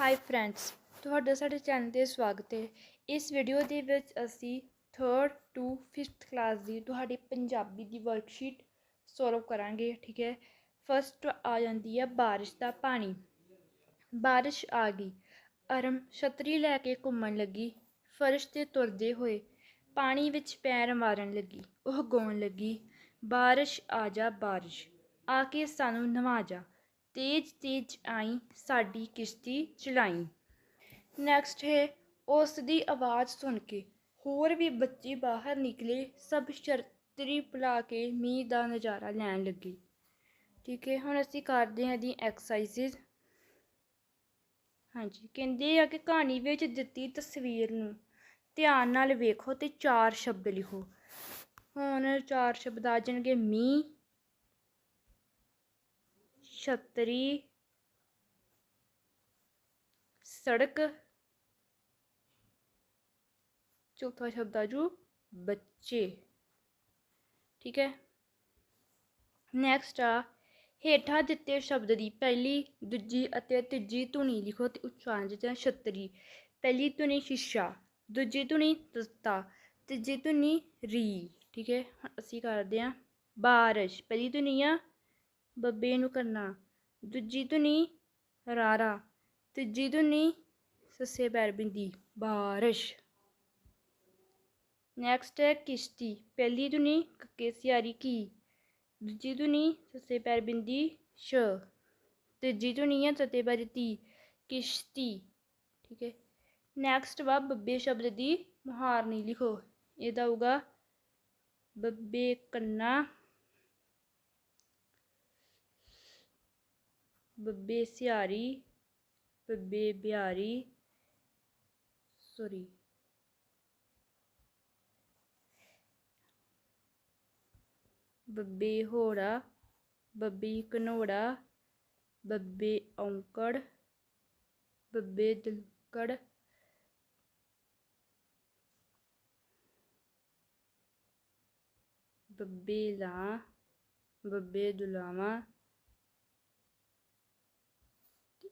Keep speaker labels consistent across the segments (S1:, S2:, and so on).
S1: High friends ਤੁਹਾਡਾ ਸਾਡੇ channel ਤੇ ਸਵਾਗਤ ਹੈ। ਇਸ ਵੀਡੀਓ ਦੇ ਵਿੱਚ ਅਸੀਂ 3rd ਟੂ 5th ਕਲਾਸ ਦੀ ਤੁਹਾਡੀ ਪੰਜਾਬੀ ਦੀ ਵਰਕਸ਼ੀਟ ਸੋਲਵ ਕਰਾਂਗੇ, ਠੀਕ ਹੈ। ਫਸਟ ਆ ਜਾਂਦੀ ਹੈ ਬਾਰਿਸ਼ ਦਾ ਪਾਣੀ। ਬਾਰਿਸ਼ ਆ ਗਈ। ਅਰਮ ਛਤਰੀ ਲੈ ਕੇ ਘੁੰਮਣ ਲੱਗੀ। ਫਰਸ਼ ਤੇ ਤੁਰਦੇ ਹੋਏ ਪਾਣੀ ਵਿੱਚ ਪੈਰ ਮਾਰਨ ਲੱਗੀ। ਉਹ ਗਾਉਣ ਲੱਗੀ, ਬਾਰਿਸ਼ ਆ ਜਾ ਬਾਰਿਸ਼। ਆ ਕੇ ਸਾਨੂੰ ਨਵਾ ਜਾ। ਤੇਜ ਤੇਜ ਆਈ ਸਾਡੀ ਕਿਸ਼ਤੀ ਚਲਾਈ। ਨੈਕਸਟ ਹੈ ਉਸ ਦੀ ਆਵਾਜ਼ ਸੁਣ ਕੇ। ਹੋਰ ਵੀ ਬੱਚੇ ਬਾਹਰ ਨਿਕਲੇ, ਸਭ ਸ਼ਰਤਰੀ ਭੁਲਾ ਕੇ ਮੀਂਹ ਦਾ ਨਜ਼ਾਰਾ ਲੈਣ ਲੱਗੇ। ਠੀਕ ਹੈ, ਹੁਣ ਅਸੀਂ ਕਰਦੇ ਹਾਂ ਦੀ ਐਕਸਰਸਾਈਜ਼ਸ ਹਾਂਜੀ, ਕਹਿੰਦੇ ਆ ਕਿ ਕਹਾਣੀ ਵਿੱਚ ਦਿੱਤੀ ਤਸਵੀਰ ਨੂੰ ਧਿਆਨ ਨਾਲ ਵੇਖੋ ਤੇ ਚਾਰ ਸ਼ਬਦ ਲਿਖੋ। ਹੁਣ ਚਾਰ ਸ਼ਬਦ ਆ ਜਾਣਗੇ ਮੀਂਹ ਛਤਰੀ ਸੜਕ ਚੌਥਾ ਸ਼ਬਦ ਆ ਜੂ ਬੱਚੇ। ਠੀਕ ਹੈ। ਨੈਕਸਟ ਆ, ਹੇਠਾਂ ਦਿੱਤੇ ਸ਼ਬਦ ਦੀ ਪਹਿਲੀ, ਦੂਜੀ ਅਤੇ ਤੀਜੀ ਧੁਨੀ ਲਿਖੋ ਤੇ ਉਚਾਰਨ ਜਿਹਾ ਛਤਰੀ। ਪਹਿਲੀ ਧੁਨੀ ਸ਼ੀਸ਼ਾ, ਦੂਜੀ ਧੁਨੀ ਤੱਤਾ, ਤੀਜੀ ਧੁਨੀ ਰੀ। ਠੀਕ ਹੈ, ਹੁਣ ਅਸੀਂ ਕਰਦੇ ਹਾਂ ਬਾਰਿਸ਼। ਪਹਿਲੀ ਧੁਨੀ ਆ ਬੱਬੇ ਨੂੰ ਕਰਨਾ। ਦੂਜੀ ਧੁਨੀ ਰਾਰਾ, ਤੀਜੀ ਧੁਨੀ ਸੱਸੇ ਪੈਰ ਬਿੰਦੀ। ਬਾਰਿਸ਼। ਨੈਕਸਟ ਹੈ ਕਿਸ਼ਤੀ। ਪਹਿਲੀ ਧੁਨੀ ਕੱਕੇ ਸਿਆਰੀ ਕੀ। ਦੂਜੀ ਧੁਨੀ ਸੱਸੇ ਪੈਰ ਬਿੰਦੀ ਸ਼। ਤੀਜੀ ਧੁਨੀ ਹੈ ਤਤੇ ਪੈਰ ਤੀ, ਕਿਸ਼ਤੀ। ਠੀਕ ਹੈ। ਨੈਕਸਟ ਵਾ ਬੱਬੇ ਸ਼ਬਦ ਦੀ ਮੁਹਾਰਨੀ ਲਿਖੋ। ਇਹਦਾ ਹੋਊਗਾ ਬੱਬੇ ਕੰਨਾ ਬੱਬੇ ਸਿਆਰੀ ਬੱਬੇ ਬਿਹਾਰੀ ਸੋਰੀ ਬੱਬੇ ਹੋੜਾ, ਬੱਬੀ ਘਨੋੜਾ, ਬੱਬੇ ਔਂਕੜ, ਬੱਬੇ ਦਿਲਕੜ। ਬੱਬੇ ਲਾਂ, ਬੱਬੇ ਦੁਲਾਵਾਂ।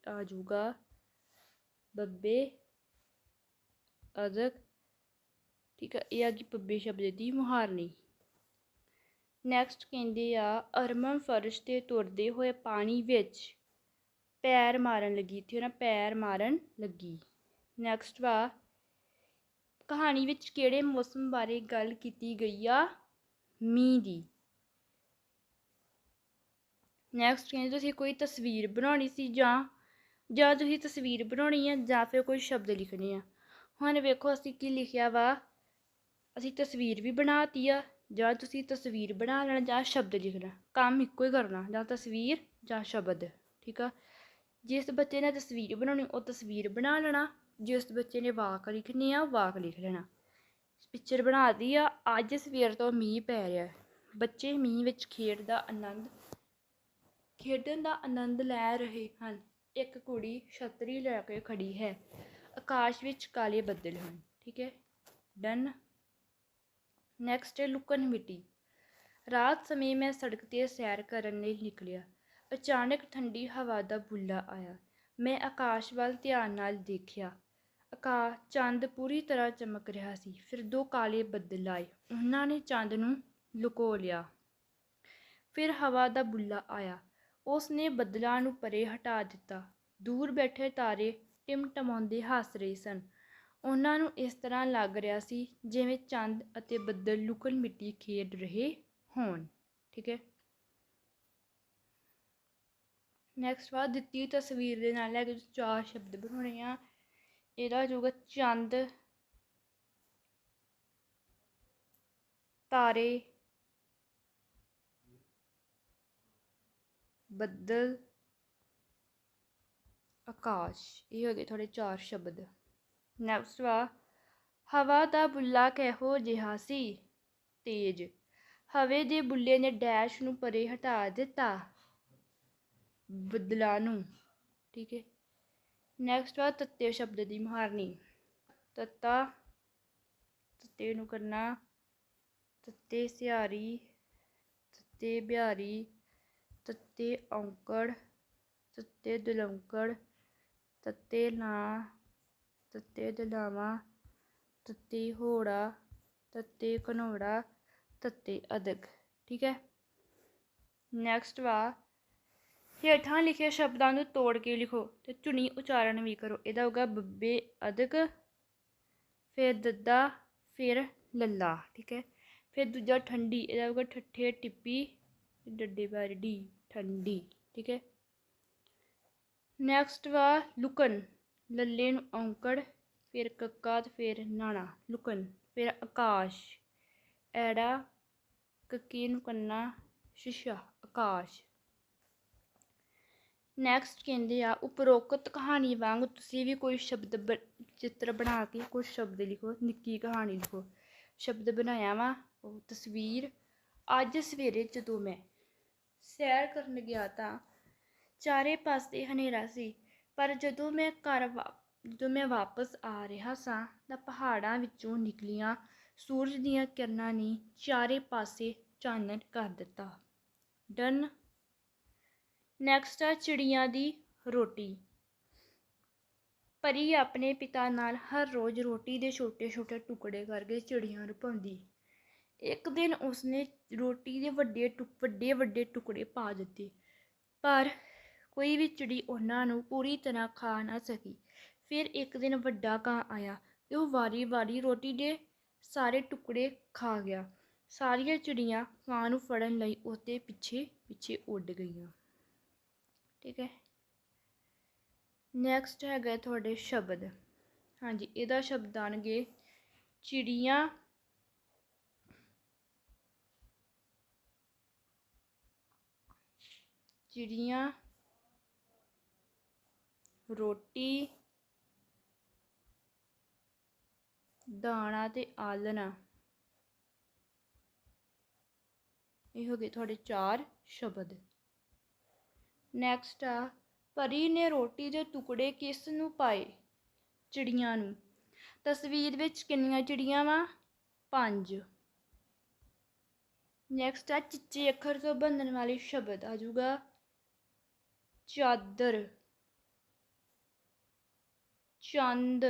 S1: ਆ ਜਾਊਗਾ ਬੱਬੇ ਅਦਕ ਠੀਕ ਹੈ ਇਹ ਆ ਗਈ ਪੱਬੇ ਸ਼ਬਦ ਦੀ ਮੁਹਾਰਨੀ। ਨੈਕਸਟ ਕਹਿੰਦੇ ਆ, ਅਰਮਨ ਫਰਸ਼ ਤੇ ਤੁਰਦੇ ਹੋਏ ਪਾਣੀ ਵਿੱਚ ਪੈਰ ਮਾਰਨ ਲੱਗੀ ਇੱਥੇ ਉਹਨਾਂ ਪੈਰ ਮਾਰਨ ਲੱਗੀ। ਨੈਕਸਟ ਵਾ, ਕਹਾਣੀ ਵਿੱਚ ਕਿਹੜੇ ਮੌਸਮ ਬਾਰੇ ਗੱਲ ਕੀਤੀ ਗਈ ਆ? ਮੀਂਹ ਦੀ। ਨੈਕਸਟ ਕਹਿੰਦੇ, ਤੁਸੀਂ ਕੋਈ ਤਸਵੀਰ ਬਣਾਉਣੀ ਸੀ ਜਾਂ ਜਾਂ ਤੁਸੀਂ ਤਸਵੀਰ ਬਣਾਉਣੀ ਹੈ ਜਾਂ ਫਿਰ ਕੋਈ ਸ਼ਬਦ ਲਿਖਣੇ ਆ। ਹੁਣ ਵੇਖੋ ਅਸੀਂ ਕੀ ਲਿਖਿਆ ਵਾ। ਅਸੀਂ ਤਸਵੀਰ ਵੀ ਬਣਾਤੀ ਆ ਜਾਂ ਤੁਸੀਂ ਤਸਵੀਰ ਬਣਾ ਲੈਣਾ ਜਾਂ ਸ਼ਬਦ ਲਿਖਣਾ। ਕੰਮ ਇੱਕੋ ਹੀ ਕਰਨਾ ਜਾਂ ਤਸਵੀਰ ਜਾਂ ਸ਼ਬਦ, ਠੀਕ ਆ? ਜਿਸ ਬੱਚੇ ਨੇ ਤਸਵੀਰ ਬਣਾਉਣੀ ਉਹ ਤਸਵੀਰ ਬਣਾ ਲੈਣਾ। ਜਿਸ ਬੱਚੇ ਨੇ ਵਾਕ ਲਿਖਣੀ ਆ ਵਾਕ ਲਿਖ ਲੈਣਾ। ਪਿਕਚਰ ਬਣਾਤੀ ਆ, ਅੱਜ ਸਵੇਰ ਤੋਂ ਮੀਂਹ ਪੈ ਰਿਹਾ ਬੱਚੇ ਮੀਂਹ ਵਿੱਚ ਖੇਡ ਦਾ ਆਨੰਦ, ਖੇਡਣ ਦਾ ਆਨੰਦ ਲੈ ਰਹੇ ਹਨ। ਇੱਕ ਕੁੜੀ ਛਤਰੀ ਲੈ ਕੇ ਖੜੀ ਹੈ। ਆਕਾਸ਼ ਵਿੱਚ ਕਾਲੇ ਬੱਦਲ ਹਨ, ਠੀਕ ਹੈ? ਡਨ ਨੈਕਸਟ ਹੈ ਲੁਕਣ ਮਿੱਟੀ। ਰਾਤ ਸਮੇਂ ਮੈਂ ਸੜਕ ਤੇ ਸੈਰ ਕਰਨ ਲਈ ਨਿਕਲਿਆ। ਅਚਾਨਕ ਠੰਡੀ ਹਵਾ ਦਾ ਬੁੱਲਾ ਆਇਆ। ਮੈਂ ਆਕਾਸ਼ ਵੱਲ ਧਿਆਨ ਨਾਲ ਦੇਖਿਆ। ਆਕਾਸ਼ ਚੰਦ ਪੂਰੀ ਤਰ੍ਹਾਂ ਚਮਕ ਰਿਹਾ ਸੀ। ਫਿਰ ਦੋ ਕਾਲੇ ਬੱਦਲ ਆਏ। ਉਹਨਾਂ ਨੇ ਚੰਦ ਨੂੰ ਲੁਕੋ ਲਿਆ। ਫਿਰ ਹਵਾ ਦਾ ਬੁੱਲਾ ਆਇਆ। ਉਸ ਨੇ ਬੱਦਲਾਂ ਨੂੰ ਪਰੇ ਹਟਾ ਦਿੱਤਾ। ਦੂਰ ਬੈਠੇ ਤਾਰੇ ਟਿਮਟਮਾਉਂਦੇ ਹੱਸ ਰਹੇ ਸਨ। ਉਹਨਾਂ ਨੂੰ ਇਸ ਤਰ੍ਹਾਂ ਲੱਗ ਰਿਹਾ ਸੀ ਜਿਵੇਂ ਚੰਦ ਅਤੇ ਬੱਦਲ ਲੁਕਣ ਮਿੱਟੀ ਖੇਡ ਰਹੇ ਹੋਣ। ਠੀਕ ਹੈ। ਨੈਕਸਟ ਵਾ, ਦਿੱਤੀ ਤਸਵੀਰ ਦੇ ਨਾਲ ਲੈ ਕੇ ਚਾਰ ਸ਼ਬਦ ਬਣਾਉਣੇ ਆ। ਇਹਦਾ ਹੋਊਗਾ ਚੰਦ, ਤਾਰੇ ਬੱਦਲ ਆਕਾਸ਼। ਇਹ ਹੋ ਗਏ ਥੋੜੇ ਚਾਰ ਸ਼ਬਦ। ਨੈਕਸਟ ਵਾ, ਹਵਾ ਦਾ ਬੁੱਲਾ ਕਿਹੋ ਜਿਹਾ ਸੀ? ਤੇਜ। ਹਵੇ ਦੇ ਬੁੱਲੇ ਨੇ ਡੈਸ਼ ਨੂੰ ਪਰੇ ਹਟਾ ਦਿੱਤਾ। ਬੱਦਲਾਂ ਨੂੰ। ਠੀਕ ਹੈ। ਨੈਕਸਟ ਵਾ, ਤੱਤੇ ਸ਼ਬਦ ਦੀ ਮੁਹਾਰਨੀ। ਤੱਤਾ, ਤੱਤੇ ਨੂੰ ਕਰਨਾ। ਤੱਤੇ ਸਿਆਰੀ ਤੱਤੇ ਬਿਹਾਰੀ। ਤੱਤੇ ਔਂਕੜ, ਤੱਤੇ ਦੁਲੰਕੜ, ਤੱਤੇ ਲਾਂ, ਤੱਤੇ ਦਲਾਵਾਂ, ਤੱਤੇ ਹੋੜਾ, ਤੱਤੇ ਘਨੋੜਾ, ਤੱਤੇ ਅਦਕ। ਠੀਕ ਹੈ? ਨੈਕਸਟ ਵਾ। ਹੇਠਾਂ ਲਿਖੇ ਸ਼ਬਦਾਂ ਨੂੰ ਤੋੜ ਕੇ ਲਿਖੋ ਤੇ ਧੁਨੀ ਉਚਾਰਨ ਵੀ ਕਰੋ। ਇਹਦਾ ਹੋਗਾ ਬੱਬੇ ਅਦਕ, ਫਿਰ ਦੱਦਾ, ਫਿਰ ਲੱਲਾ। ਠੀਕ ਹੈ? ਫਿਰ ਦੂਜਾ ਠੰਡੀ, ਇਹਦਾ ਹੋਗਾ ਠੱਠੇ, ਟਿੱਪੀ ਡੱਡੇ ਬਾਰ, ਡੀ, ਠੰਡੀ, ਠੀਕ ਹੈ। ਨੈਕਸਟ ਵਾ ਲੁਕਨ ਲੱਲੇ ਨੂੰ ਔਂਕੜ, ਫਿਰ ਕੱਕਾ ਤੇ ਫਿਰ ਨਾਣਾ ਲੁਕਨ ਫਿਰ ਆਕਾਸ਼। ਐੜਾ ਕੱਕੀ ਨੂੰ ਕੰਨਾ, ਸ਼ੀਸ਼ਾ, ਆਕਾਸ਼। ਨੈਕਸਟ ਕਹਿੰਦੇ ਆ, ਉਪਰੋਕਤ ਕਹਾਣੀ ਵਾਂਗ ਤੁਸੀਂ ਵੀ ਕੋਈ ਸ਼ਬਦ ਬ- ਚਿੱਤਰ ਬਣਾ ਕੇ ਕੁਝ ਸ਼ਬਦ ਲਿਖੋ, ਨਿੱਕੀ ਕਹਾਣੀ ਲਿਖੋ। ਸ਼ਬਦ ਬਣਾਇਆ ਵਾ, ਉਹ ਤਸਵੀਰ। ਅੱਜ ਸਵੇਰੇ ਜਦੋਂ ਮੈਂ ਸੈਰ ਕਰਨ ਗਿਆ ਤਾਂ ਚਾਰੇ ਪਾਸੇ ਹਨੇਰਾ ਸੀ। ਪਰ ਜਦੋਂ ਮੈਂ ਘਰ ਵਾ, ਜਦੋਂ ਮੈਂ ਵਾਪਸ ਆ ਰਿਹਾ ਸਾਂ ਤਾਂ ਪਹਾੜਾਂ ਵਿੱਚੋਂ ਨਿਕਲੀਆਂ ਸੂਰਜ ਦੀਆਂ ਕਿਰਨਾਂ ਨੇ ਚਾਰੇ ਪਾਸੇ ਚਾਨਣ ਕਰ ਦਿੱਤਾ। ਡਨ ਨੈਕਸਟ ਆ ਚਿੜੀਆਂ ਦੀ ਰੋਟੀ। ਪਰੀ ਆਪਣੇ ਪਿਤਾ ਨਾਲ ਹਰ ਰੋਜ਼ ਰੋਟੀ ਦੇ ਛੋਟੇ-ਛੋਟੇ ਟੁਕੜੇ ਕਰਕੇ ਚਿੜੀਆਂ ਨੂੰ ਪਾਉਂਦੀ। ਇੱਕ ਦਿਨ ਉਸਨੇ ਰੋਟੀ ਦੇ ਵੱਡੇ ਟੁਕ ਵੱਡੇ ਵੱਡੇ ਟੁਕੜੇ ਪਾ ਦਿੱਤੇ। ਪਰ ਕੋਈ ਵੀ ਚਿੜੀ ਉਹਨਾਂ ਨੂੰ ਪੂਰੀ ਤਰ੍ਹਾਂ ਖਾ ਨਾ ਸਕੀ। ਫਿਰ ਇੱਕ ਦਿਨ ਵੱਡਾ ਕਾਂ ਆਇਆ ਤੇ ਉਹ ਵਾਰੀ-ਵਾਰੀ ਰੋਟੀ ਦੇ ਸਾਰੇ ਟੁਕੜੇ ਖਾ ਗਿਆ। ਸਾਰੀਆਂ ਚਿੜੀਆਂ ਕਾਂ ਨੂੰ ਫੜਨ ਲਈ ਉਸਦੇ ਪਿੱਛੇ ਪਿੱਛੇ ਉੱਡ ਗਈਆਂ। ਠੀਕ ਹੈ। ਨੈਕਸਟ ਹੈਗਾ ਤੁਹਾਡੇ ਸ਼ਬਦ। ਹਾਂਜੀ, ਇਹਦਾ ਸ਼ਬਦ ਆਣਗੇ ਚਿੜੀਆਂ ਚਿੜੀਆਂ ਰੋਟੀ, ਦਾਣਾ ਤੇ ਆਲਣਾ ਇਹ ਹੋ ਗਏ ਤੁਹਾਡੇ ਚਾਰ ਸ਼ਬਦ। ਨੈਕਸਟ ਆ ਪਰੀ ਨੇ ਰੋਟੀ ਦੇ ਟੁਕੜੇ ਕਿਸ ਨੂੰ ਪਾਏ? ਚਿੜੀਆਂ ਨੂੰ। ਤਸਵੀਰ ਵਿੱਚ ਕਿੰਨੀਆਂ ਚਿੜੀਆਂ ਵਾ? ਪੰਜ। ਨੈਕਸਟ ਆ, ਚਿੱਚੇ ਅੱਖਰ ਤੋਂ ਬਣਨ ਵਾਲੇ ਸ਼ਬਦ ਆ ਜਾਊਗਾ। ਚਾਦਰ। ਚੰਦ।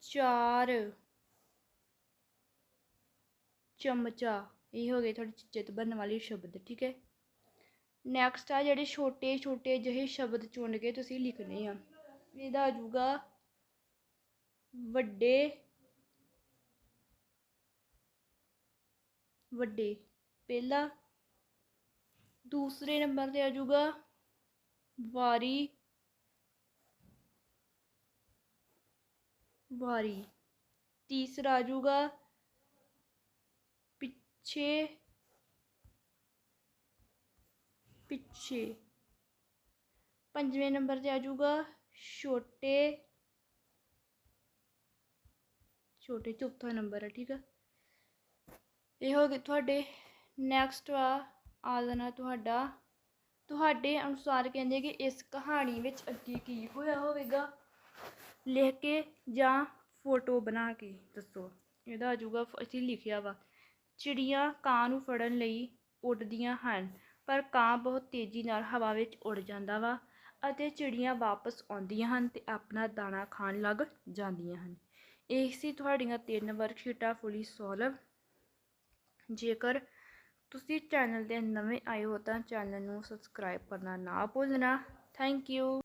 S1: ਚਾਰ। ਚਮਚਾ। ਇਹ ਹੋ ਗਏ ਤੁਹਾਡੇ ਚਿੱਤ ਤੋਂ ਬਣਨ ਵਾਲੇ ਸ਼ਬਦ, ਠੀਕ ਹੈ? ਨੈਕਸਟ ਆ ਜਿਹੜੇ ਛੋਟੇ ਛੋਟੇ ਜਿਹੇ ਸ਼ਬਦ ਚੁਣ ਕੇ ਤੁਸੀਂ ਲਿਖਣੇ ਆ। ਇਹਦਾ ਆ ਜਾਊਗਾ ਵੱਡੇ। ਵੱਡੇ। ਪਹਿਲਾ ਦੂਸਰੇ ਨੰਬਰ ਤੇ ਆ ਜਾਊਗਾ ਵਾਰੀ ਵਾਰੀ ਤੀਸਰਾ ਆ ਜਾਊਗਾ ਪਿੱਛੇ ਪਿੱਛੇ ਪੰਜਵੇਂ ਨੰਬਰ ਤੇ ਆ ਜਾਊਗਾ ਛੋਟੇ ਛੋਟੇ ਚੌਥਾ ਨੰਬਰ ਹੈ ਠੀਕ ਆ ਇਹ ਹੋ ਗਏ ਤੁਹਾਡੇ ਨੈਕਸਟ ਆ ਆ ਜਾਣਾ ਤੁਹਾਡਾ, ਤੁਹਾਡੇ ਅਨੁਸਾਰ ਕਹਿੰਦੇ ਕਿ ਇਸ ਕਹਾਣੀ ਵਿੱਚ ਅੱਗੇ ਕੀ ਹੋਇਆ ਹੋਵੇਗਾ। ਲਿਖ ਕੇ ਜਾਂ ਫੋਟੋ ਬਣਾ ਕੇ ਦੱਸੋ। ਇਹਦਾ ਆ ਜਾਊਗਾ ਅਸੀਂ ਲਿਖਿਆ ਵਾ। ਚਿੜੀਆਂ ਕਾਂ ਨੂੰ ਫੜਨ ਲਈ ਉੱਡਦੀਆਂ ਹਨ, ਪਰ ਕਾਂ ਬਹੁਤ ਤੇਜ਼ੀ ਨਾਲ ਹਵਾ ਵਿੱਚ ਉੱਡ ਜਾਂਦਾ ਵਾ ਅਤੇ ਚਿੜੀਆਂ ਵਾਪਸ ਆਉਂਦੀਆਂ ਹਨ ਤੇ ਆਪਣਾ ਦਾਣਾ ਖਾਣ ਲੱਗ ਜਾਂਦੀਆਂ ਹਨ। ਇਹ ਸੀ ਤੁਹਾਡੀਆਂ ਤਿੰਨ ਵਰਕਸ਼ੀਟਾਂ ਫੁੱਲੀ ਸੋਲਵ। ਜੇਕਰ ਤੁਸੀਂ ਚੈਨਲ ਤੇ ਨਵੇਂ ਆਏ ਹੋ ਤਾਂ ਚੈਨਲ ਨੂੰ ਸਬਸਕ੍ਰਾਈਬ ਕਰਨਾ ਨਾ ਭੁੱਲਣਾ। Thank you